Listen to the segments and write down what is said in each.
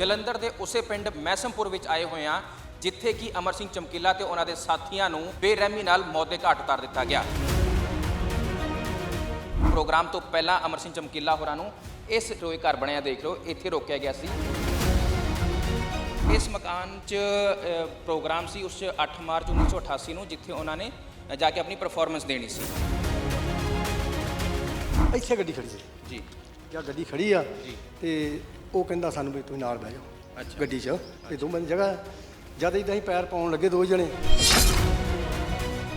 ਜਲੰਧਰ ਦੇ ਉਸੇ ਪਿੰਡ ਮੈਸਮਪੁਰ ਵਿੱਚ ਆਏ ਹੋਏ ਹਾਂ ਜਿੱਥੇ ਕਿ ਅਮਰ ਸਿੰਘ ਚਮਕੀਲਾ ਤੇ ਉਹਨਾਂ ਦੇ ਸਾਥੀਆਂ ਨੂੰ ਬੇਰਹਿਮੀ ਨਾਲ ਮੌਤ ਦੇ ਘਾਟ ਉਤਾਰ ਦਿੱਤਾ ਗਿਆ। ਪ੍ਰੋਗਰਾਮ ਤੋਂ ਪਹਿਲਾਂ ਅਮਰ ਸਿੰਘ ਚਮਕੀਲਾ ਹੋਰਾਂ ਨੂੰ ਇਸ ਰੋਏ ਘਰ ਬਣਿਆ ਦੇਖ ਲਓ ਇੱਥੇ ਰੋਕਿਆ ਗਿਆ ਸੀ। ਇਸ ਮਕਾਨ 'ਚ ਅ, ਪ੍ਰੋਗਰਾਮ ਸੀ ਉਸ 'ਚ 8 ਮਾਰਚ 1988 ਨੂੰ ਜਿੱਥੇ ਉਹਨਾਂ ਨੇ ਜਾ ਕੇ ਆਪਣੀ ਪਰਫਾਰਮੈਂਸ ਦੇਣੀ ਸੀ। ਇੱਥੇ ਗੱਡੀ ਖੜੀ ਸੀ? ਜੀ। ਜਾਂ ਗੱਡੀ ਖੜੀ ਆ? ਜੀ। ਤੇ ਉਹ ਕਹਿੰਦਾ ਸਾਨੂੰ ਵੀ ਤੁਸੀਂ ਨਾਲ ਬਹਿ ਜਾਓ। ਗੱਡੀ 'ਚ ਤੇ ਦੋ ਬੰਦੇ ਜਗ੍ਹਾ। ਜਦ ਇਦਾਂ ਹੀ ਪੈਰ ਪਾਉਣ ਲੱਗੇ ਦੋ ਜਣੇ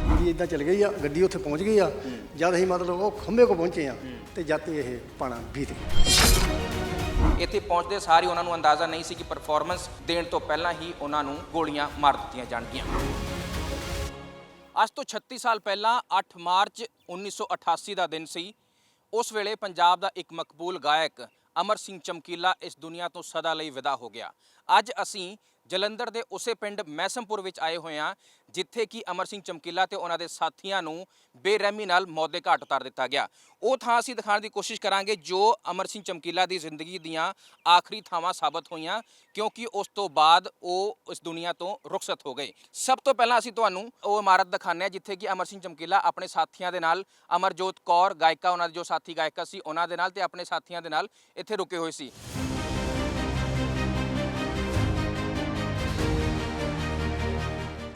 ਗੱਡੀ ਇਦਾਂ ਚੱਲ ਗਈ ਆ ਗੱਡੀ ਉੱਥੇ ਪਹੁੰਚ ਗਈ ਆ ਜਦ ਅਸੀਂ ਮਤਲਬ ਉਹ ਖੰਭੇ ਕੋ ਪਹੁੰਚੇ ਆ ਤੇ ਜਦ ਇਹ ਪਾਣਾ ਬੀਤ ਇੱਥੇ ਪਹੁੰਚਦੇ ਸਾਰ ਹੀ ਉਹਨਾਂ ਨੂੰ ਅੰਦਾਜ਼ਾ ਨਹੀਂ ਸੀ ਕਿ ਪਰਫਾਰਮੈਂਸ ਦੇਣ ਤੋਂ ਪਹਿਲਾਂ ਹੀ ਉਹਨਾਂ ਨੂੰ ਗੋਲੀਆਂ ਮਾਰ ਦਿੱਤੀਆਂ ਜਾਣਗੀਆਂ ਅੱਜ ਤੋਂ 36 ਸਾਲ ਪਹਿਲਾਂ 8 ਮਾਰਚ 1988 ਦਾ ਦਿਨ ਸੀ ਉਸ ਵੇਲੇ ਪੰਜਾਬ ਦਾ ਇੱਕ ਮਕਬੂਲ ਗਾਇਕ ਅਮਰ ਸਿੰਘ ਚਮਕੀਲਾ ਇਸ ਦੁਨੀਆ ਤੋਂ ਸਦਾ ਲਈ ਵਿਦਾ ਹੋ ਗਿਆ। ਅੱਜ ਅਸੀਂ ਜਲੰਧਰ ਦੇ ਉਸੇ ਪਿੰਡ ਮੈਸਮਪੁਰ ਵਿੱਚ ਆਏ ਹੋਏ ਹਾਂ, ਜਿੱਥੇ ਕਿ ਅਮਰ ਸਿੰਘ ਚਮਕੀਲਾ ਤੇ ਉਹਨਾਂ ਦੇ ਸਾਥੀਆਂ ਨੂੰ ਬੇਰਹਿਮੀ ਨਾਲ ਮੌਤ ਦੇ ਘਾਟ ਉਤਾਰ ਦਿੱਤਾ ਗਿਆ। ਉਹ ਥਾਂ ਅਸੀਂ ਦਿਖਾਉਣ ਦੀ ਕੋਸ਼ਿਸ਼ ਕਰਾਂਗੇ ਜੋ ਅਮਰ ਸਿੰਘ ਚਮਕੀਲਾ ਦੀ ਜ਼ਿੰਦਗੀ ਦੀਆਂ ਆਖਰੀ ਥਾਵਾਂ ਸਾਬਤ ਹੋਈਆਂ, ਕਿਉਂਕਿ ਉਸ ਤੋਂ ਬਾਅਦ ਉਹ ਇਸ ਦੁਨੀਆ ਤੋਂ ਰੁਖਸਤ ਹੋ ਗਏ। ਸਭ ਤੋਂ ਪਹਿਲਾਂ ਅਸੀਂ ਤੁਹਾਨੂੰ ਉਹ ਇਮਾਰਤ ਦਿਖਾਉਂਦੇ ਹਾਂ, ਜਿੱਥੇ ਕਿ ਅਮਰ ਸਿੰਘ ਚਮਕੀਲਾ ਆਪਣੇ ਸਾਥੀਆਂ ਦੇ ਨਾਲ ਅਮਰਜੋਤ ਕੌਰ, ਗਾਇਕਾ, ਉਹਨਾਂ ਦੇ ਜੋ ਸਾਥੀ ਗਾਇਕਾ ਸੀ, ਉਹਨਾਂ ਦੇ ਨਾਲ ਤੇ ਆਪਣੇ ਸਾਥੀਆਂ ਦੇ ਨਾਲ ਇੱਥੇ ਰੁਕੇ ਹੋਏ ਸੀ।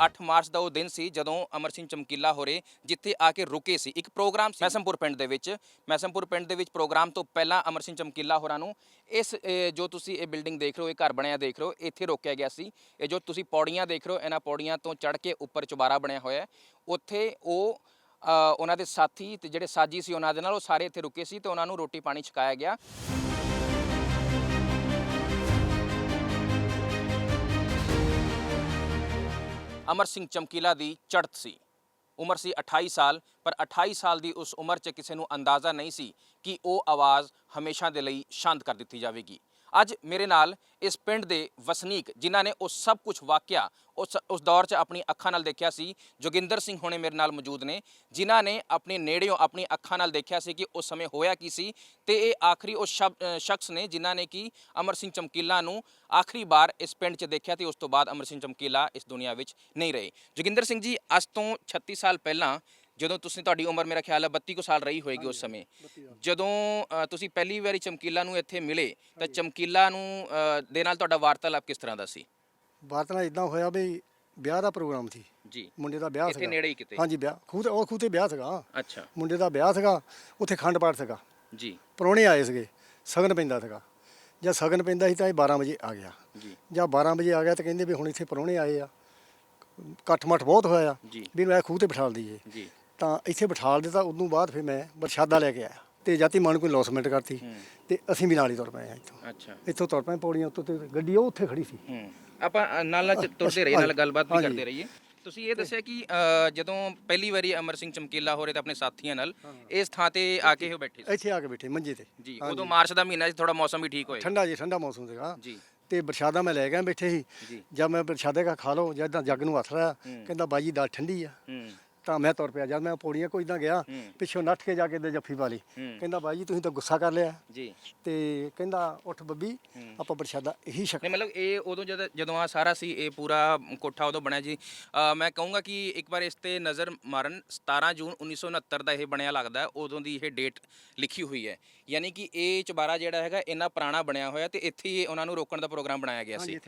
8 ਮਾਰਚ ਦਾ ਉਹ ਦਿਨ ਸੀ ਜਦੋਂ ਅਮਰ ਸਿੰਘ ਚਮਕੀਲਾ ਹੋਰੇ ਜਿੱਥੇ ਆ ਕੇ ਰੁਕੇ ਸੀ। ਇੱਕ ਪ੍ਰੋਗਰਾਮ ਸੀ ਮੈਸਮਪੁਰ ਪਿੰਡ ਦੇ ਵਿੱਚ। ਮੈਸਮਪੁਰ ਪਿੰਡ ਦੇ ਵਿੱਚ ਪ੍ਰੋਗਰਾਮ ਤੋਂ ਪਹਿਲਾਂ ਅਮਰ ਸਿੰਘ ਚਮਕੀਲਾ ਹੋਰਾਂ ਨੂੰ ਇਸ ਜੋ ਤੁਸੀਂ ਇਹ ਬਿਲਡਿੰਗ ਦੇਖ ਰਹੇ ਹੋ, ਇਹ ਘਰ ਬਣਿਆ ਦੇਖ ਰਹੇ ਹੋ, ਇੱਥੇ ਰੋਕਿਆ ਗਿਆ ਸੀ। ਇਹ ਜੋ ਤੁਸੀਂ ਪੌੜੀਆਂ ਦੇਖ ਰਹੇ ਹੋ, ਇਹਨਾਂ ਪੌੜੀਆਂ ਤੋਂ ਚੜ੍ਹ ਕੇ ਉੱਪਰ ਚੁਬਾਰਾ ਬਣਿਆ ਹੋਇਆ ਹੈ। ਉੱਥੇ ਉਹ ਉਹਨਾਂ ਦੇ ਸਾਥੀ ਤੇ ਜਿਹੜੇ ਸਾਜੀ ਸੀ ਉਹਨਾਂ ਦੇ ਨਾਲ ਉਹ ਸਾਰੇ ਇੱਥੇ ਰੁਕੇ ਸੀ ਤੇ ਉਹਨਾਂ ਨੂੰ ਰੋਟੀ ਪਾਣੀ ਛਕਾਇਆ ਗਿਆ। ਅਮਰ ਸਿੰਘ ਚਮਕੀਲਾ ਦੀ ਚੜ੍ਹਤ ਸੀ। ਉਮਰ ਸੀ 28 ਸਾਲ, ਪਰ 28 ਸਾਲ ਦੀ ਉਸ ਉਮਰ 'ਚ ਕਿਸੇ ਨੂੰ ਅੰਦਾਜ਼ਾ ਨਹੀਂ ਸੀ ਕਿ ਉਹ ਆਵਾਜ਼ ਹਮੇਸ਼ਾ ਦੇ ਲਈ ਸ਼ਾਂਤ ਕਰ ਦਿੱਤੀ ਜਾਵੇਗੀ। ਅੱਜ ਮੇਰੇ ਨਾਲ ਇਸ ਪਿੰਡ ਦੇ ਵਸਨੀਕ ਜਿਨ੍ਹਾਂ ਨੇ ਉਹ ਸਭ ਕੁਝ ਵਾਕਿਆ ਉਸ ਉਸ ਦੌਰ 'ਚ ਆਪਣੀ ਅੱਖਾਂ ਨਾਲ ਦੇਖਿਆ ਸੀ, ਜੋਗਿੰਦਰ ਸਿੰਘ ਹੋਣੇ ਮੇਰੇ ਨਾਲ ਮੌਜੂਦ ਨੇ, ਜਿਨ੍ਹਾਂ ਨੇ ਆਪਣੇ ਨੇੜਿਓਂ ਆਪਣੀ ਅੱਖਾਂ ਨਾਲ ਦੇਖਿਆ ਸੀ ਕਿ ਉਸ ਸਮੇਂ ਹੋਇਆ ਕੀ ਸੀ ਤੇ ਇਹ ਆਖਰੀ ਉਹ ਸ਼ਬ- ਸ਼ਖਸ ਨੇ ਜਿਨ੍ਹਾਂ ਨੇ ਕਿ ਅਮਰ ਸਿੰਘ ਚਮਕੀਲਾ ਨੂੰ ਆਖਰੀ ਵਾਰ ਇਸ ਪਿੰਡ 'ਚ ਦੇਖਿਆ ਤੇ ਉਸ ਤੋਂ ਬਾਅਦ ਅਮਰ ਸਿੰਘ ਚਮਕੀਲਾ ਇਸ ਦੁਨੀਆ ਵਿੱਚ ਨਹੀਂ ਰਹੇ। ਜੋਗਿੰਦਰ ਸਿੰਘ ਜੀ, ਅੱਜ ਤੋਂ 36 ਸਾਲ ਪਹਿਲਾਂ ਜਦੋਂ ਤੁਸੀਂ ਤੁਹਾਡੀ ਉਮਰ ਮੇਰਾ ਖਿਆਲ ਹੈ 32 ਕੁ ਸਾਲ ਰਹੀ ਹੋਏਗੀ ਉਸ ਸਮੇਂ। ਜਦੋਂ ਅ, ਤੁਸੀਂ ਪਹਿਲੀ ਵਾਰੀ ਚਮਕੀਲਾ ਨੂੰ ਇੱਥੇ ਮਿਲੇ ਤਾਂ ਚਮਕੀਲਾ ਨੂੰ ਅ, ਦੇ ਨਾਲ ਤੁਹਾਡਾ ਵਾਰਤਾਲਾਪ ਕਿਸ ਤਰ੍ਹਾਂ ਦਾ ਸੀ? ਬਾਤ ਨਾਲ ਇਦਾਂ ਹੋਇਆ ਵੀ ਵਿਆਹ ਦਾ ਪ੍ਰੋਗਰਾਮ ਸੀ। ਜੀ। ਮੁੰਡੇ ਦਾ ਵਿਆਹ ਇੱਥੇ ਸੀਗਾ। ਨੇੜੇ ਹੀ ਕਿਤੇ? ਹਾਂਜੀ ਵਿਆਹ ਖੂਹ ਤੇ ਉਹ ਖੂਹ ਤੇ ਵਿਆਹ ਸੀਗਾ। ਅੱਛਾ। ਮੁੰਡੇ ਦਾ ਵਿਆਹ ਸੀਗਾ ਉੱਥੇ ਖੰਡ ਪਾਠ ਸੀਗਾ। ਜੀ। ਪਰੋਣੇ ਆਏ ਸੀਗੇ ਸਗਨ ਪੈਂਦਾ ਸੀਗਾ। ਜਦ ਸਗਨ ਪੈਂਦਾ ਸੀ ਤਾਂ ਇਹ 12 ਵਜੇ ਆ ਗਿਆ। ਜੀ। ਜਾਂ 12 ਵਜੇ ਆ ਗਿਆ ਤਾਂ ਕਹਿੰਦੇ ਵੀ ਹੁਣ ਇੱਥੇ ਪਰੋਣੇ ਆਏ ਆ। ਇਕੱਠ ਮੱਠ ਬਹੁਤ ਹੋਇਆ ਜੀ। ਵੀ ਮੈਂ ਖੂਹ ਤੇ ਬਿਠਾਲ ਦਈਏ ਜੀ। ਤਾਂ ਇੱਥੇ ਬਿਠਾਲ ਦਿੱਤਾ ਉਦੋਂ ਬਾਅਦ ਫਿਰ ਮੈਂ ਪ੍ਰਸ਼ਾਦਾ ਲੈ ਕੇ ਆਇਆ। ਤੇ ਜਾਤੀ ਮਨ ਕੋਈ ਲੌਸਮੈਂਟ ਕਰਤੀ। ਤੇ ਅਸੀਂ ਵੀ ਨਾਲ ਹੀ ਤੁਰ ਪਏ ਆ ਇੱਥੋਂ। ਅੱਛਾ। ਇੱਥੋਂ ਤੁਰ ਪਏ ਪੌੜੀਆਂ ਉੱਤੋਂ ਤੇ ਗੱਡੀ ਉਹ ਉੱਥੇ ਖੜੀ ਸੀ। ਹੂੰ। ਆਪਾਂ ਅ, ਨਾਲ ਨਾਲ ਚ- ਤੁਰਦੇ ਰਹੀਏ ਨਾਲ ਗੱਲਬਾਤ ਵੀ। ਕਰਦੇ ਰਹੀਏ। ਤੁਸੀਂ ਇਹ ਦੱਸਿਆ ਕਿ ਅ, ਜਦੋਂ ਪਹਿਲੀ ਵਾਰੀ ਅਮਰ ਸਿੰਘ ਚਮਕੀਲਾ ਹੋਰੇ ਤਾਂ ਆਪਣੇ ਸਾਥੀਆਂ ਨਾਲ ਇਸ ਥਾਂ ਤੇ ਆ ਕੇ ਉਹ ਬੈਠੇ ਸੀ। ਇੱਥੇ ਆ ਕੇ ਬੈਠੇ ਮੰਜੇ ਤੇ। ਜੀ। ਉਦੋਂ ਮਾਰਚ ਦਾ ਮਹੀਨਾ ਸੀ ਥੋੜਾ ਮੌਸਮ ਵੀ ਠੀਕ ਹੋਏ ਠੰਡਾ ਜੀ ਠੰਡਾ ਮੌਸਮ ਸੀਗਾ। ਜੀ। ਤੇ ਪ੍ਰਸ਼ਾਦਾ ਮੈਂ ਲੈ ਗਿਆ ਬੈਠੇ ਸੀ। ਜੀ। ਜਦ ਮੈਂ ਪ੍ਰਸ਼ਾਦੇ ਕਾ ਖਾ ਲਓ ਜਦ ਜੱਗ ਨੂੰ ਹੱਥ ਲਾਇਆ। ਕਹਿੰਦਾ ਬਾਜੀ ਦਾਲ ਠੰਡੀ ਆ। ਹੂੰ। ਤਾਂ ਮੈਂ ਤੁਰ ਪਿਆ। ਜਦ ਮੈਂ ਪੌੜੀਆਂ ਕੋਈ ਇਦਾਂ ਗਿਆ। ਪਿੱਛੋਂ ਨੱਠ ਕੇ ਜਾ ਕੇ ਤੇ ਜੱਫੀ ਪਾ ਲਈ। ਕਹਿੰਦਾ ਬਾਈ ਜੀ ਤੁਸੀਂ ਤਾਂ ਗੁੱਸਾ ਕਰ ਲਿਆ। ਜੀ। ਤੇ ਕਹਿੰਦਾ ਉੱਠ ਬੱਬੀ ਆਪਾਂ ਪ੍ਰਸ਼ਾਦਾ ਇਹੀ ਛਕ ਨਹੀਂ ਮਤਲਬ ਇਹ ਉਦੋਂ ਜਦ ਜਦੋਂ ਆ ਸਾਰਾ ਸੀ ਇਹ ਪੂਰਾ ਕੋਠਾ ਉਦੋਂ ਬਣਿਆ ਜੀ। ਮੈਂ ਕਹੂੰਗਾ ਕਿ ਇੱਕ ਵਾਰ ਇਸ ਤੇ ਨਜ਼ਰ ਮਾਰਨ 17 ਜੂਨ 1969 ਦਾ ਇਹ ਬਣਿਆ ਲੱਗਦਾ ਹੈ। ਉਦੋਂ ਦੀ ਇਹ ਡੇਟ ਲਿਖੀ ਹੋਈ ਹੈ। ਯਾਨੀ ਕਿ ਇਹ ਚੁਬਾਰਾ ਜਿਹੜਾ ਹੈਗਾ ਇੰਨਾ ਪੁਰਾਣਾ ਬਣਿਆ ਹੋਇਆ ਤੇ ਇੱਥੇ ਹੀ ਉਹਨਾਂ ਨੂੰ ਰੋਕਣ ਦਾ ਪ੍ਰੋਗਰਾਮ ਬਣਾਇਆ ਗਿਆ ਸੀ।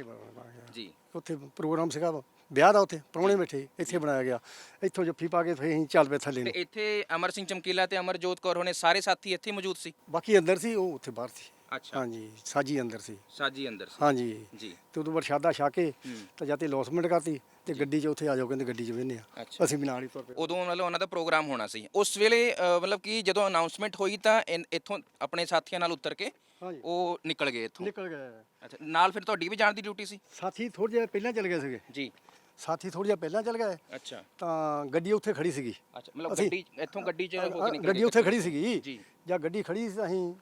ਜੀ। ਉੱਥੇ ਪ੍ਰੋਗਰਾਮ ਸੀਗਾ ਵਿਆਹ ਦਾ ਉੱਥੇ ਪ੍ਰਾਹੁਣੇ ਬੈਠੇ ਇੱਥੇ ਬਣਾਇਆ ਗਿਆ। ਇੱਥੋਂ ਜੱਫੀ ਪਾ ਕੇ ਫਿਰ ਅਸੀਂ ਚੱਲ ਪਏ ਥੱਲੇ ਤੇ ਨੂੰ ਇੱਥੇ ਅਮਰ ਸਿੰਘ ਚਮਕੀਲਾ ਤੇ ਅਮਰਜੋਤ ਕੌਰ ਹੋਣੇ ਸਾਰੇ ਸਾਥੀ ਇੱਥੇ ਮੌਜੂਦ ਸੀ? ਬਾਕੀ ਅੰਦਰ ਸੀ ਉਹ ਉੱਥੇ ਬਾਹਰ ਸੀ। ਅੱਛਾ। ਹਾਂਜੀ ਸਾਜੀ ਅੰਦਰ ਸੀ। ਸਾਜੀ ਅੰਦਰ ਸੀ। ਹਾਂਜੀ। ਜੀ। ਤੇ ਉਦੋਂ ਪ੍ਰਸ਼ਾਦਾ ਛਾ ਕੇ। ਤਾਂ ਜਾਤੇ ਲੌਸਮੈਂਟ ਕਰਤੀ ਤੇ ਗੱਡੀ 'ਚ ਉੱਥੇ ਆ ਜਾਓ ਕਹਿੰਦੇ ਗੱਡੀ 'ਚ ਬਹਿੰਦੇ ਆ। ਅੱਛਾ। ਅਸੀਂ ਵੀ ਨਾਲ ਹੀ ਤੁਰ ਪਏ। ਉਦੋਂ ਮਤਲਬ ਉਹਨਾਂ ਦਾ ਪ੍ਰੋਗਰਾਮ ਹੋਣਾ ਸੀ। ਉਸ ਵੇਲੇ ਅ, ਮਤਲਬ ਕਿ ਜਦੋਂ ਅਨਾਉਂਸਮੈਂਟ ਹੋਈ ਤਾਂ ਇਨ- ਇੱਥੋਂ ਆਪਣੇ ਸਾਥੀਆਂ ਨਾਲ ਉਤਰ ਕੇ ਹਾਂਜੀ। ਉਹ ਨਿਕਲ ਗਏ ਇੱਥੋਂ। ਨਿਕਲ ਗਏ। ਅੱਛਾ ਨਾਲ ਫਿਰ ਤੁਹਾਡੀ ਵੀ ਜਾਣ ਦੀ ਡਿਊਟੀ ਸੀ? ਸਾਥੀ ਥੋੜੇ ਜਿਹਾ ਪਹਿਲਾਂ ਚਲੇ ਗਏ ਸੀਗੇ। ਜੀ। ਸਾਥੀ ਥੋੜੇ ਜਿਹਾ ਪਹਿਲਾਂ ਚਲ ਗਏ। ਅੱਛਾ। ਤਾਂ ਗੱਡੀ ਉੱਥੇ ਖੜੀ ਸੀਗੀ। ਅੱਛਾ ਮਤਲਬ ਅਸੀਂ- ਗੱਡੀ ਇੱਥੋਂ ਗੱਡੀ 'ਚ ਹੋ ਕੇ ਨਿਕਲ ਗੱਡੀ ਗਏ। ਉੱਥੇ ਖੜੀ ਸੀਗੀ। ਜੀ। ਜਾਂ ਗੱਡੀ ਖੜੀ ਸੀ ਅਸੀਂ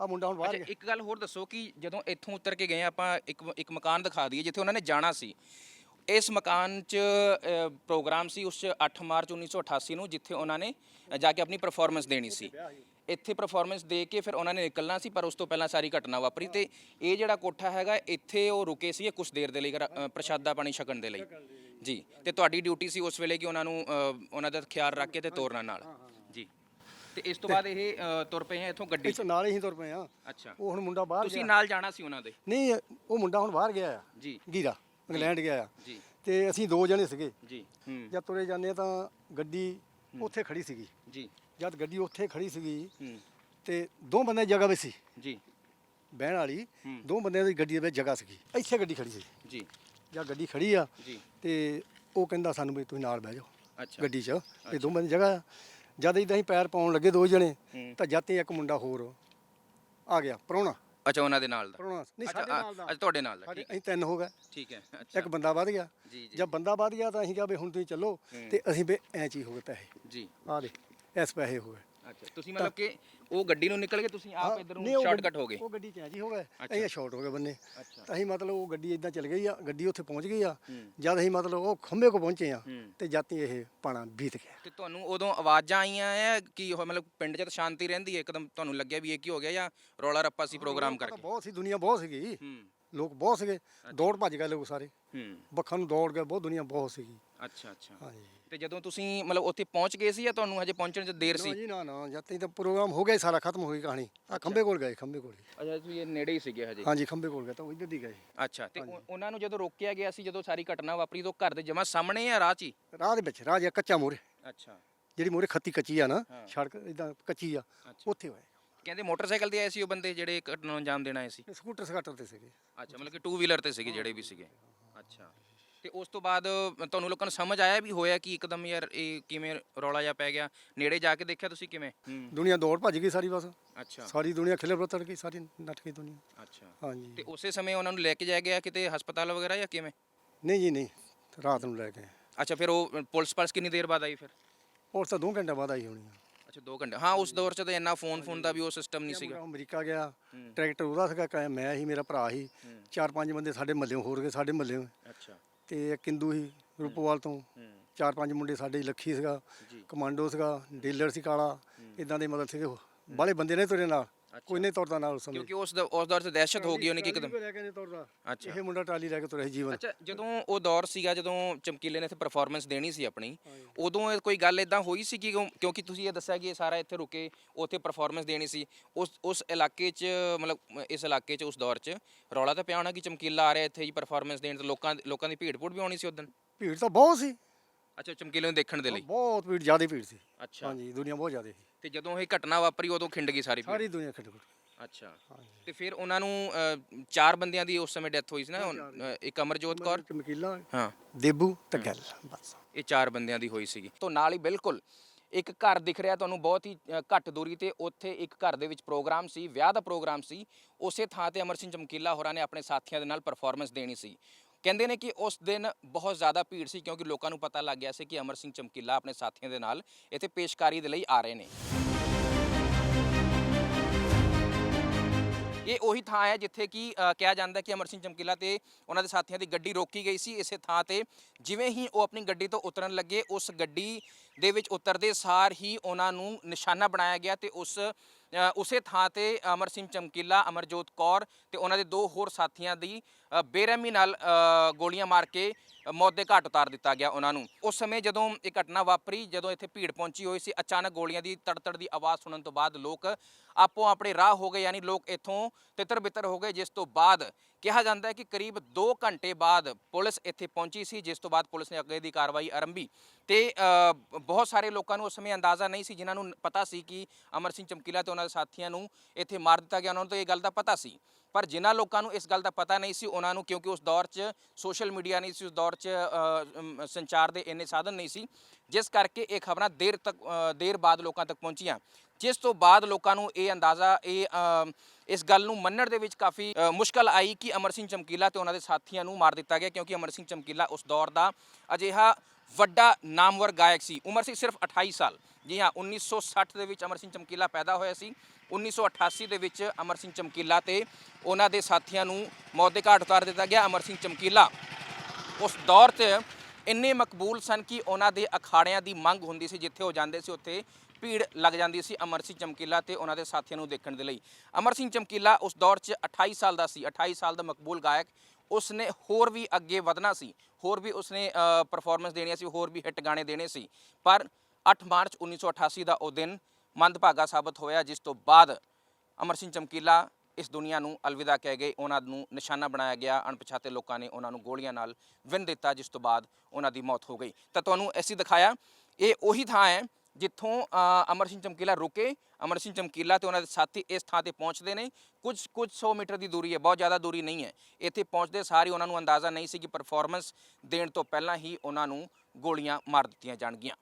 ਆ ਮੁੰਡਾ ਹੁਣ ਬਾਹਰ ਅੱਛਾ ਗਿਆ। ਇੱਕ ਗੱਲ ਹੋਰ ਦੱਸੋ ਕਿ ਜਦੋਂ ਇੱਥੋਂ ਉਤਰ ਕੇ ਗਏ ਆਪਾਂ ਇੱਕ ਇੱਕ ਮਕਾਨ ਦਿਖਾ ਦਈਏ ਜਿੱਥੇ ਉਹਨਾਂ ਨੇ ਜਾਣਾ ਸੀ। ਇਸ ਮਕਾਨ 'ਚ ਅ, ਪ੍ਰੋਗਰਾਮ ਸੀ ਉਸ 'ਚ 8 ਮਾਰਚ 1988 ਨੂੰ ਜਿੱਥੇ ਉਹਨਾਂ ਨੇ ਜਾ ਕੇ ਆਪਣੀ ਪਰਫਾਰਮੈਂਸ ਦੇਣੀ ਸੀ। ਇੱਥੇ ਪਰਫਾਰਮੈਂਸ ਦੇ ਕੇ ਫਿਰ ਉਹਨਾਂ ਨੇ ਨਿਕਲਣਾ ਸੀ ਪਰ ਉਸ ਤੋਂ ਪਹਿਲਾਂ ਸਾਰੀ ਘਟਨਾ ਵਾਪਰੀ ਤੇ ਇਹ ਜਿਹੜਾ ਕੋਠਾ ਹੈਗਾ ਇੱਥੇ ਉਹ ਰੁਕੇ ਸੀ ਕੁਝ ਦੇਰ ਦੇ ਲਈ ਰ- ਅ, ਪ੍ਰਸ਼ਾਦਾ ਪਾਣੀ ਛਕਣ ਦੇ ਲਈ। ਜੀ ਤੇ ਤੁਹਾਡੀ ਡਿਊਟੀ ਸੀ ਉਸ ਵੇਲੇ ਕਿ ਉਹਨਾਂ ਨੂੰ ਅ, ਉਹਨਾਂ ਦਾ ਖਿਆਲ ਰੱਖ ਕੇ ਤੇ ਤੋਰਨਾ ਨਾਲ। ਜੀ। ਤੇ ਇਸ ਤੋਂ ਬਾਅਦ ਇਹ ਅ, ਤੁਰ ਪਏ ਹੈ ਇੱਥੋਂ ਗੱਡੀ। ਇਸ ਨਾਲ ਹੀ ਤੁਰ ਪਏ ਆ। ਅੱਛਾ। ਉਹ ਹੁਣ ਮੁੰਡਾ ਬਾਹਰ ਤੁਸੀਂ ਗਿਆ। ਨਾਲ ਜਾਣਾ ਸੀ ਉਹਨਾਂ ਦੇ? ਨਹੀਂ ਉਹ ਮੁੰਡਾ ਹੁਣ ਬਾਹਰ ਗਿਆ ਆ। ਜੀ। ਗੀਰਾ ਇੰਗਲੈਂਡ ਗਿਆ ਆ। ਜੀ। ਤੇ ਅਸੀਂ ਦੋ ਜਣੇ ਸੀਗੇ। ਜੀ ਹੂੰ। ਜਦ ਤੁਰੇ ਜਾਂਦੇ ਆ ਤਾਂ ਗੱਡੀ ਉੱਥੇ ਖੜੀ ਸੀਗੀ। ਜੀ। ਜਦ ਗੱਡੀ ਉੱਥੇ ਖੜੀ ਸੀਗੀ ਹੂੰ। ਤੇ ਦੋ ਬੰਦੇ ਦੀ ਜਗ੍ਹਾ ਵਿੱਚ ਸੀ। ਜੀ। ਬਹਿਣ ਵਾਲੀ ਹੂੰ। ਦੋ ਬੰਦਿਆਂ ਦੀ ਗੱਡੀ ਦੇ ਵਿੱਚ ਜਗ੍ਹਾ ਸੀਗੀ। ਇੱਥੇ ਗੱਡੀ ਖੜੀ ਸੀ। ਜੀ। ਜਦ ਗੱਡੀ ਖੜੀ ਆ ਜੀ। ਤੇ ਉਹ ਕਹਿੰਦਾ ਸਾਨੂੰ ਵੀ ਤੁਸੀਂ ਨਾਲ ਬਹਿ ਜਾਓ ਅੱਛਾ। ਗੱਡੀ 'ਚ ਤੇ ਦੋ ਬੰਦੇ ਜਗ੍ਹਾ ਆ। ਜਦ ਇਦਾਂ ਹੀ ਪੈਰ ਪਾਉਣ ਲੱਗੇ ਦੋ ਜਣੇ ਹੂੰ। ਤਾਂ ਜਦ ਤੇ ਇੱਕ ਮੁੰਡਾ ਹੋਰ ਆ ਗਿਆ ਪ੍ਰਾਹੁਣਾ ਅੱਛਾ ਉਹਨਾਂ ਦੇ ਨਾਲ ਦਾ? ਪ੍ਰਾਹੁਣਾ ਨਹੀਂ ਸਾਡੇ ਨਾਲ ਦਾ। ਅੱਛਾ ਤੁਹਾਡੇ ਨਾਲ ਦਾ ਸਾਡੇ ਠੀਕ ਅਸੀਂ ਤਿੰਨ ਹੋ ਗਏ। ਠੀਕ ਹੈ ਅੱਛਾ। ਇੱਕ ਬੰਦਾ ਵੱਧ ਗਿਆ। ਜੀ ਜੀ। ਜਦ ਬੰਦਾ ਵੱਧ ਗਿਆ ਤਾਂ ਅਸੀਂ ਕਿਹਾ ਵੀ ਹੁਣ ਤੁਸੀਂ ਚੱਲੋ ਹੂੰ। ਤੇ ਅਸੀਂ ਵੀ ਐਂ ਚੀ ਹੋ ਗਏ ਪੈਸੇ। ਜੀ। ਆ ਦੇ ਇਸ ਪੈਸੇ ਹੋ ਗਏ। ਅੱਛਾ ਤੁਸੀਂ ਮਤਲਬ ਕਿ ਉਹ ਗੱਡੀ ਨੂੰ ਨਿਕਲ ਕੇ ਤੁਸੀਂ ਆਪ ਇੱਧਰ ਨੂੰ ਸ਼ਾਰਟਕਟ ਹੋ ਗਏ। ਉਹ ਗੱਡੀ ਚ ਜੀ ਹੋ ਗਏ। ਅਸੀਂ ਸ਼ਾਰਟ ਹੋ ਗਏ ਬੰਨੇ। ਤਾਂ ਅਸੀਂ ਮਤਲਬ ਉਹ ਗੱਡੀ ਇਦਾਂ ਚੱਲ ਗਈ ਆ ਗੱਡੀ ਉੱਥੇ ਪਹੁੰਚ ਗਈ ਆ। ਜਦ ਅਸੀਂ ਮਤਲਬ ਉਹ ਖੰਭੇ ਕੋ ਪਹੁੰਚੇ ਆ। ਤੇ ਜਾਤੀ ਇਹ ਪਾਣਾ ਬੀਤ ਗਿਆ। ਤੇ ਤੁਹਾਨੂੰ ਉਦੋਂ ਆਵਾਜ਼ਾਂ ਆਈਆਂ ਆ ਕਿ ਉਹ ਮਤਲਬ ਪਿੰਡ 'ਚ ਤਾਂ ਸ਼ਾਂਤੀ ਰਹਿੰਦੀ ਹੈ ਇੱਕਦਮ ਤੁਹਾਨੂੰ ਲੱਗਿਆ ਵੀ ਇਹ ਕੀ ਹੋ ਗਿਆ ਜਾਂ ਰੌਲਾ ਰੱਪਾ ਸੀ ਪ੍ਰੋਗਰਾਮ ਕਰਕੇ? ਬਹੁਤ ਸੀ ਦੁਨੀਆ ਬਹੁਤ ਸੀਗੀ। ਹੂੰ। ਲੋਕ ਬਹੁਤ ਸੀਗੇ। ਦੌੜ ਭੱਜ ਗਏ ਲੋਕ ਸਾਰੇ। ਹੂੰ। ਬੱਖਾਂ ਨੂੰ ਦੌੜ ਗਏ ਬਹੁਤ ਦੁਨੀਆ ਬਹੁਤ ਸੀਗੀ। ਅੱਛਾ ਅੱਛਾ। ਹਾਂਜੀ। ਤੇ ਜਦੋਂ ਤੁਸੀਂ ਮਤਲਬ ਉੱਥੇ ਪਹੁੰਚ ਗਏ ਸੀ ਜਾਂ ਤੁਹਾਨੂੰ ਹਜੇ ਪਹੁੰਚਣ 'ਚ ਦੇਰ ਨਾ ਸੀ ਜੀ ਨਾ ਨਾ ਜਦ ਤੱਕ ਤਾਂ ਪ੍ਰੋਗਰਾਮ ਹੋ ਗਿਆ ਸਾਰਾ ਖਤਮ ਹੋ ਗਈ ਕਹਾਣੀ। ਆ ਖੰਭੇ ਕੋਲ ਗਏ ਖੰਭੇ ਕੋਲ ਹੀ। ਅੱਛਾ ਤੁਸੀਂ ਇਹ ਨੇੜੇ ਹੀ ਸੀਗੇ ਹਜੇ। ਹਾਂਜੀ ਖੰਭੇ ਕੋਲ ਗਏ ਤਾਂ ਉਹ ਇੱਧਰ ਦੀ ਗਏ। ਅੱਛਾ ਤੇ ਉਹ- ਉਹਨਾਂ ਨੂੰ ਜਦੋਂ ਰੋਕਿਆ ਗਿਆ ਸੀ ਜਦੋਂ ਸਾਰੀ ਘਟਨਾ ਵਾਪਰੀ ਤਾਂ ਉਹ ਘਰ ਦੇ ਜਮਾ ਸਾਹਮਣੇ ਆ ਰਾਹ 'ਚ ਹੀ? ਰਾਹ ਦੇ ਵਿੱਚ ਰਾਹ ਜਿਹਾ ਕੱਚਾ ਮੋਰੇ। ਅੱਛਾ। ਜਿਹੜੀ ਮੋਰੇ ਖੱਤੀ ਕੱਚੀ ਆ ਨਾ ਹਾਂ। ਸੜਕ ਇਦਾਂ ਕੱਚੀ ਆ ਅੱਛਾ। ਉੱਥੇ ਹੋਏ ਕਹਿੰਦੇ ਮੋਟਰਸਾਈਕਲ ਤੇ ਆਏ ਸੀ ਉਹ ਬੰਦੇ ਜਿਹੜੇ ਘਟਨਾ ਨੂੰ ਅੰਜਾਮ ਦੇਣ ਆਏ ਸੀ? ਸਕੂਟਰ ਸਕਾਟਰ ਤੇ ਸੀਗੇ। ਅੱਛਾ ਮਤਲਬ ਕਿ ਟੂ ਵੀਲਰ ਤੇ ਸੀਗੇ ਜਿਹੜੇ ਵੀ ਸੀਗੇ। ਅੱਛਾ। ਤੇ ਉਸ ਤੋਂ ਬਾਅਦ ਤੁਹਾਨੂੰ ਲੋਕਾਂ ਨੂੰ ਸਮਝ ਆਇਆ ਵੀ ਹੋਇਆ ਕਿ ਇੱਕਦਮ ਯਾਰ ਇਹ ਕਿਵੇਂ ਰੌਲਾ ਜਿਹਾ ਪੈ ਗਿਆ? ਨੇੜੇ ਜਾ ਕੇ ਦੇਖਿਆ ਤੁਸੀਂ ਕਿਵੇਂ? ਦੁਨੀਆ ਦੌੜ ਭੱਜ ਗਈ ਸਾਰੀ ਬਸ। ਅੱਛਾ। ਸਾਰੀ ਦੁਨੀਆ ਖਿਲੇ ਬਰਤੜ ਗਈ ਸਾਰੀ ਨੱਠ ਗਈ ਦੁਨੀਆ। ਅੱਛਾ। ਹਾਂਜੀ। ਤੇ ਉਸੇ ਸਮੇਂ ਉਹਨਾਂ ਨੂੰ ਲੈ ਕੇ ਜਾਇਆ ਗਿਆ ਕਿਤੇ ਹਸਪਤਾਲ ਵਗੈਰਾ ਜਾਂ ਕਿਵੇਂ? ਨਹੀਂ ਜੀ ਨਹੀਂ। ਰਾਤ ਨੂੰ ਲੈ ਕੇ ਅੱਛਾ ਫਿਰ ਉਹ ਪੁਲਿਸ ਪਲਸ ਕਿੰਨੀ ਦੇਰ ਬਾਅਦ ਆਈ ਫਿਰ? ਪੁਲਿਸ ਤਾਂ 2 ਘੰਟੇ ਬਾਅਦ ਆਈ ਹੋਣੀ ਆ। ਅੱਛਾ 2 ਘੰਟੇ। ਹਾਂ ਉਸ ਦੌਰ 'ਚ ਤਾਂ ਇੰਨਾ ਫੋਨ ਫੋਨ ਦਾ ਵੀ ਉਹ ਸਿਸਟਮ ਨਹੀਂ ਸੀਗਾ। ਅਮਰੀਕਾ ਗਿਆ। ਟਰੈਕਟਰ ਉਹਦਾ ਸੀਗਾ ਕ- ਮੈਂ ਹੀ ਮੇਰਾ ਭਰਾ ਹੀ। ਚਾਰ ਪੰਜ ਬੰਦੇ ਸਾਡੇ ਮੱਲਿਓਂ ਹੋਰ ਗਏ ਸਾਡੇ ਮੱਲਿਓਂ। ਅੱਛਾ। ਤੇ ਕਿੰਦੂ ਹੀ ਰੂਪਵਾਲ ਤੋਂ। ਚਾਰ ਪੰਜ ਮੁੰਡੇ ਸਾਡੇ ਲੱਖੀ ਸੀਗਾ ਕਮਾਂਡੋ ਸੀਗਾ ਡੀਲਰ ਸੀ ਕਾਲਾ। ਇਦਾਂ ਦੇ ਮਤਲਬ ਸੀਗੇ ਬਾਲੇ ਬੰਦੇ ਨੇ ਤੁਰੇ ਨਾਲ। ਕੋਈ ਨਹੀਂ ਤੁਰਦਾ ਨਾਲ ਉਸ ਸਮੇਂ। ਕਿਉਂਕਿ ਉਸ ਦ- ਉਸ ਦੌਰ 'ਚ ਦਹਿਸ਼ਤ ਹੋ ਗਈ ਉਹਨੇ ਕਿ ਇੱਕਦਮ। ਲੈ ਕੇ ਨਹੀਂ ਤੁਰਦਾ। ਅੱਛਾ। ਇਹ ਮੁੰਡਾ ਟਰਾਲੀ ਲੈ ਕੇ ਤੁਰਿਆ ਸੀ ਜੀਵਨ। ਅੱਛਾ ਜਦੋਂ ਉਹ ਦੌਰ ਸੀਗਾ ਜਦੋਂ ਚਮਕੀਲੇ ਨੇ ਇੱਥੇ ਪਰਫਾਰਮੈਂਸ ਦੇਣੀ ਸੀ ਆਪਣੀ ਉਦੋਂ ਇਹ ਕੋਈ ਗੱਲ ਇਦਾਂ ਹੋਈ ਸੀ ਕਿ ਕਿਉਂ- ਕਿਉਂਕਿ ਤੁਸੀਂ ਇਹ ਦੱਸਿਆ ਕਿ ਇਹ ਸਾਰਾ ਇੱਥੇ ਰੁਕੇ ਉੱਥੇ ਪਰਫਾਰਮੈਂਸ ਦੇਣੀ ਸੀ। ਉਸ ਉਸ ਇਲਾਕੇ 'ਚ ਮਤਲਬ ਇਸ ਇਲਾਕੇ 'ਚ ਉਸ ਦੌਰ 'ਚ ਰੌਲਾ ਤਾਂ ਪਿਆ ਹੋਣਾ ਕਿ ਚਮਕੀਲਾ ਆ ਰਿਹਾ ਇੱਥੇ ਜੀ ਪਰਫਾਰਮੈਂਸ ਦੇਣ ਤੇ ਲੋਕਾਂ ਲੋਕਾਂ ਦੀ ਭੀੜ ਭੂੜ ਵੀ ਆਉਣੀ ਸੀ ਉਦੋਂ। ਭੀੜ ਤਾਂ ਬਹੁਤ ਸੀ। ਅੱਛਾ ਚਮਕੀਲੇ ਨੂੰ ਦੇਖਣ ਦੇ ਲਈ? ਬਹੁਤ ਭੀੜ ਜ਼ਿਆਦਾ ਭੀੜ ਸੀ। ਅੱਛਾ। ਹਾਂਜੀ ਦੁਨੀਆ ਬਹੁਤ ਜ਼ਿਆਦਾ ਸੀ। ਤੇ ਜਦੋਂ ਇਹ ਘਟਨਾ ਵਾਪਰੀ ਉਦੋਂ ਖਿੰਡ ਗਈ ਸਾਰੀ ਭੀੜ? ਸਾਰੀ ਦੁਨੀਆ ਖੱਟ ਖੁੱਟ ਅੱਛਾ। ਹਾਂਜੀ। ਤੇ ਫਿਰ ਉਹਨਾਂ ਨੂੰ ਅ, ਚਾਰ ਬੰਦਿਆਂ ਦੀ ਉਸ ਸਮੇਂ ਡੈਥ ਹੋਈ ਸੀ ਨਾ ਅ, ਇੱਕ ਅਮਰਜੋਤ ਕੌਰ। ਚਮਕੀਲਾ ਹਾਂ। ਦੇਬੂ ਤੇ ਗੱਲ ਬਸ। ਇਹ ਚਾਰ ਬੰਦਿਆਂ ਦੀ ਹੋਈ ਸੀਗੀ। ਤੋਂ ਨਾਲ ਹੀ ਬਿਲਕੁਲ ਇੱਕ ਘਰ ਦਿਖ ਰਿਹਾ ਤੁਹਾਨੂੰ ਬਹੁਤ ਹੀ ਅ, ਘੱਟ ਦੂਰੀ ਤੇ। ਉੱਥੇ ਇੱਕ ਘਰ ਦੇ ਵਿੱਚ ਪ੍ਰੋਗਰਾਮ ਸੀ ਵਿਆਹ ਦਾ ਪ੍ਰੋਗਰਾਮ ਸੀ। ਉਸੇ ਥਾਂ ਤੇ ਅਮਰ ਸਿੰਘ ਚਮਕੀਲਾ ਹੋਰਾਂ ਨੇ ਆਪਣੇ ਸਾਥੀਆਂ ਦੇ ਨਾਲ ਪਰਫਾਰਮੈਂਸ ਦੇਣੀ ਸੀ। ਕਹਿੰਦੇ ਨੇ ਕਿ ਉਸ ਦਿਨ ਬਹੁਤ ਜ਼ਿਆਦਾ ਭੀੜ ਸੀ ਕਿਉਂਕਿ ਲੋਕਾਂ ਨੂੰ ਪਤਾ ਲੱਗ ਗਿਆ ਸੀ ਕਿ ਅਮਰ ਸਿੰਘ ਚਮਕੀਲਾ ਆਪਣੇ ਸਾਥੀਆਂ ਦੇ ਨਾਲ ਇੱਥੇ ਪੇਸ਼ਕਾਰੀ ਦੇ ਲਈ ਆ ਰਹੇ ਨੇ। ਇਹ ਉਹੀ ਥਾਂ ਹੈ ਜਿੱਥੇ ਕਿ ਅ, ਕਿਹਾ ਜਾਂਦਾ ਕਿ ਅਮਰ ਸਿੰਘ ਚਮਕੀਲਾ ਤੇ ਉਹਨਾਂ ਦੇ ਸਾਥੀਆਂ ਦੀ ਗੱਡੀ ਰੋਕੀ ਗਈ ਸੀ। ਇਸੇ ਥਾਂ ਤੇ ਜਿਵੇਂ ਹੀ ਉਹ ਆਪਣੀ ਗੱਡੀ ਤੋਂ ਉਤਰਨ ਲੱਗੇ ਉਸ ਗੱਡੀ ਦੇ ਵਿੱਚ ਉਤਰਦੇ ਸਾਰ ਹੀ ਉਹਨਾਂ ਨੂੰ ਨਿਸ਼ਾਨਾ ਬਣਾਇਆ ਗਿਆ ਤੇ ਉਸ ਅ, ਉਸੇ ਥਾਂ ਤੇ ਅਮਰ ਸਿੰਘ ਚਮਕੀਲਾ ਅਮਰਜੋਤ ਕੌਰ ਤੇ ਉਹਨਾਂ ਦੇ ਦੋ ਹੋਰ ਸਾਥੀਆਂ ਦੀ ਬੇਰਹਿਮੀ ਨਾਲ ਗੋਲੀਆਂ ਮਾਰ ਕੇ ਮੌਤ ਦੇ ਘਾਟ ਉਤਾਰ ਦਿੱਤਾ ਗਿਆ ਉਹਨਾਂ ਨੂੰ। ਉਸ ਸਮੇਂ ਜਦੋਂ ਇਹ ਘਟਨਾ ਵਾਪਰੀ, ਜਦੋਂ ਇੱਥੇ ਭੀੜ ਪਹੁੰਚੀ ਹੋਈ ਸੀ, ਅਚਾਨਕ ਗੋਲੀਆਂ ਦੀ ਤੜਤੜ ਦੀ ਆਵਾਜ਼ ਸੁਣਨ ਤੋਂ ਬਾਅਦ ਲੋਕ ਆਪੋ ਆਪਣੇ ਰਾਹ ਹੋ ਗਏ, ਯਾਨੀ ਲੋਕ ਇੱਥੋਂ ਤਿੱਤਰ ਬਿੱਤਰ ਹੋ ਗਏ, ਜਿਸ ਤੋਂ ਬਾਅਦ ਕਿਹਾ ਜਾਂਦਾ ਹੈ ਕਿ ਕਰੀਬ 2 ਘੰਟੇ ਬਾਅਦ ਪੁਲਿਸ ਇੱਥੇ ਪਹੁੰਚੀ ਸੀ, ਜਿਸ ਤੋਂ ਬਾਅਦ ਪੁਲਿਸ ਨੇ ਅੱਗੇ ਦੀ ਕਾਰਵਾਈ ਆਰੰਭੀ। ਤੇ ਬਹੁਤ ਸਾਰੇ ਲੋਕਾਂ ਨੂੰ ਉਸ ਸਮੇਂ ਅੰਦਾਜ਼ਾ ਨਹੀਂ ਸੀ, ਜਿਨ੍ਹਾਂ ਨੂੰ ਪਤਾ ਸੀ ਕਿ ਅਮਰ ਸਿੰਘ ਚਮਕੀਲਾ ਤੇ ਉਹਨਾਂ ਦੇ ਸਾਥੀਆਂ ਨੂੰ ਇੱਥੇ ਮਾਰ ਦਿੱਤਾ ਗਿਆ, ਉਹਨਾਂ ਨੂੰ ਤਾਂ ਇਹ ਗੱਲ ਦਾ ਪਤਾ ਸੀ। ਪਰ ਜਿਨ੍ਹਾਂ ਲੋਕਾਂ ਨੂੰ ਇਸ ਗੱਲ ਦਾ ਪਤਾ ਨਹੀਂ ਸੀ, ਉਹਨਾਂ ਨੂੰ ਕਿਉਂਕਿ ਉਸ ਦੌਰ 'ਚ ਸੋਸ਼ਲ ਮੀਡੀਆ ਨਹੀਂ ਸੀ, ਉਸ ਦੌਰ 'ਚ ਸੰਚਾਰ ਦੇ ਇੰਨੇ ਸਾਧਨ ਨਹੀਂ ਸੀ। ਜਿਸ ਕਰਕੇ ਇਹ ਖਬਰਾਂ ਦੇਰ ਤੱਕ ਦੇਰ ਬਾਅਦ ਲੋਕਾਂ ਤੱਕ ਪਹੁੰਚੀਆਂ। ਜਿਸ ਤੋਂ ਬਾਅਦ ਲੋਕਾਂ ਨੂੰ ਇਹ ਅੰਦਾਜ਼ਾ, ਇਹ ਇਸ ਗੱਲ ਨੂੰ ਮੰਨਣ ਦੇ ਵਿੱਚ ਕਾਫੀ ਮੁਸ਼ਕਲ ਆਈ ਕਿ ਅਮਰ ਸਿੰਘ ਚਮਕੀਲਾ ਤੇ ਉਹਨਾਂ ਦੇ ਸਾਥੀਆਂ ਨੂੰ ਮਾਰ ਦਿੱਤਾ ਗਿਆ ਕਿਉਂਕਿ ਅਮਰ ਸਿੰਘ ਚਮਕੀਲਾ ਉਸ ਦੌਰ ਦਾ ਅਜਿਹਾ ਵੱਡਾ ਨਾਮਵਰ ਗਾਇਕ ਸੀ। ਉਮਰ ਸੀ ਸਿਰਫ 28 ਸਾਲ। ਜੀ ਹਾਂ 1960 ਦੇ ਵਿੱਚ ਅਮਰ ਸਿੰਘ ਚਮਕੀਲਾ ਪੈਦਾ ਹੋਇਆ ਸੀ। 1988 ਦੇ ਵਿੱਚ ਅਮਰ ਸਿੰਘ ਚਮਕੀਲਾ ਤੇ ਉਹਨਾਂ ਦੇ ਸਾਥੀਆਂ ਨੂੰ ਮੌਤ ਦੇ ਘਾਟ ਉਤਾਰ ਦਿੱਤਾ ਗਿਆ ਅਮਰ ਸਿੰਘ ਚਮਕੀਲਾ। ਉਸ ਦੌਰ 'ਚ ਇੰਨੇ ਮਕਬੂਲ ਸਨ ਕਿ ਉਹਨਾਂ ਦੇ ਅਖਾੜਿਆਂ ਦੀ ਮੰਗ ਹੁੰਦੀ ਸੀ, ਜਿੱਥੇ ਉਹ ਜਾਂਦੇ ਸੀ, ਉੱਥੇ ਭੀੜ ਲੱਗ ਜਾਂਦੀ ਸੀ ਅਮਰ ਸਿੰਘ ਚਮਕੀਲਾ ਤੇ ਉਹਨਾਂ ਦੇ ਸਾਥੀਆਂ ਨੂੰ ਦੇਖਣ ਦੇ ਲਈ। ਅਮਰ ਸਿੰਘ ਚਮਕੀਲਾ ਉਸ ਦੌਰ 'ਚ 28 ਸਾਲ ਦਾ ਸੀ। 28 ਸਾਲ ਦਾ ਮਕਬੂਲ ਗਾਇਕ ਉਸਨੇ ਹੋਰ ਵੀ ਅੱਗੇ ਵਧਣਾ ਸੀ, ਹੋਰ ਵੀ ਉਸਨੇ ਪਰਫਾਰਮੈਂਸ ਦੇਣੀ ਸੀ, ਹੋਰ ਵੀ ਹਿੱਟ ਗਾਣੇ ਦੇਣੇ ਸੀ। ਪਰ 8 ਮਾਰਚ 1988 ਦਾ ਉਹ ਦਿਨ ਮੰਦਭਾਗਾ ਸਾਬਤ ਹੋਇਆ, ਜਿਸ ਤੋਂ ਬਾਅਦ ਅਮਰ ਸਿੰਘ ਚਮਕੀਲਾ ਇਸ ਦੁਨੀਆ ਨੂੰ ਅਲਵਿਦਾ ਕਹਿ ਗਏ। ਉਹਨਾਂ ਨੂੰ ਨਿਸ਼ਾਨਾ ਬਣਾਇਆ ਗਿਆ, ਅਣਪਛਾਤੇ ਲੋਕਾਂ ਨੇ ਉਹਨਾਂ ਨੂੰ ਗੋਲੀਆਂ ਨਾਲ ਵਿੰਨ ਦਿੱਤਾ, ਜਿਸ ਤੋਂ ਬਾਅਦ ਉਹਨਾਂ ਦੀ ਮੌਤ ਹੋ ਗਈ। ਤਾਂ ਤੁਹਾਨੂੰ ਅਸੀਂ ਦਿਖਾਇਆ, ਇਹ ਉਹੀ ਥਾਂ ਹੈ ਜਿੱਥੋਂ ਅਮਰ ਸਿੰਘ ਚਮਕੀਲਾ ਰੁਕੇ। ਅਮਰ ਸਿੰਘ ਚਮਕੀਲਾ ਤੇ ਉਹਨਾਂ ਦੇ ਸਾਥੀ ਇਸ ਥਾਂ ਤੇ ਪਹੁੰਚਦੇ ਨੇ। ਕੁਝ ਕੁਝ 100 ਮੀਟਰ ਦੀ ਦੂਰੀ ਹੈ, ਬਹੁਤ ਜ਼ਿਆਦਾ ਦੂਰੀ ਨਹੀਂ ਹੈ। ਇੱਥੇ ਪਹੁੰਚਦੇ ਸਾਰੀ ਉਹਨਾਂ ਨੂੰ ਅੰਦਾਜ਼ਾ ਨਹੀਂ ਸੀ ਕਿ ਪਰਫਾਰਮੈਂਸ ਦੇਣ ਤੋਂ ਪਹਿਲਾਂ ਹੀ ਉਹਨਾਂ ਨੂੰ ਗੋਲੀਆਂ ਮਾਰ ਦਿੱਤੀਆਂ ਜਾਣਗੀਆਂ।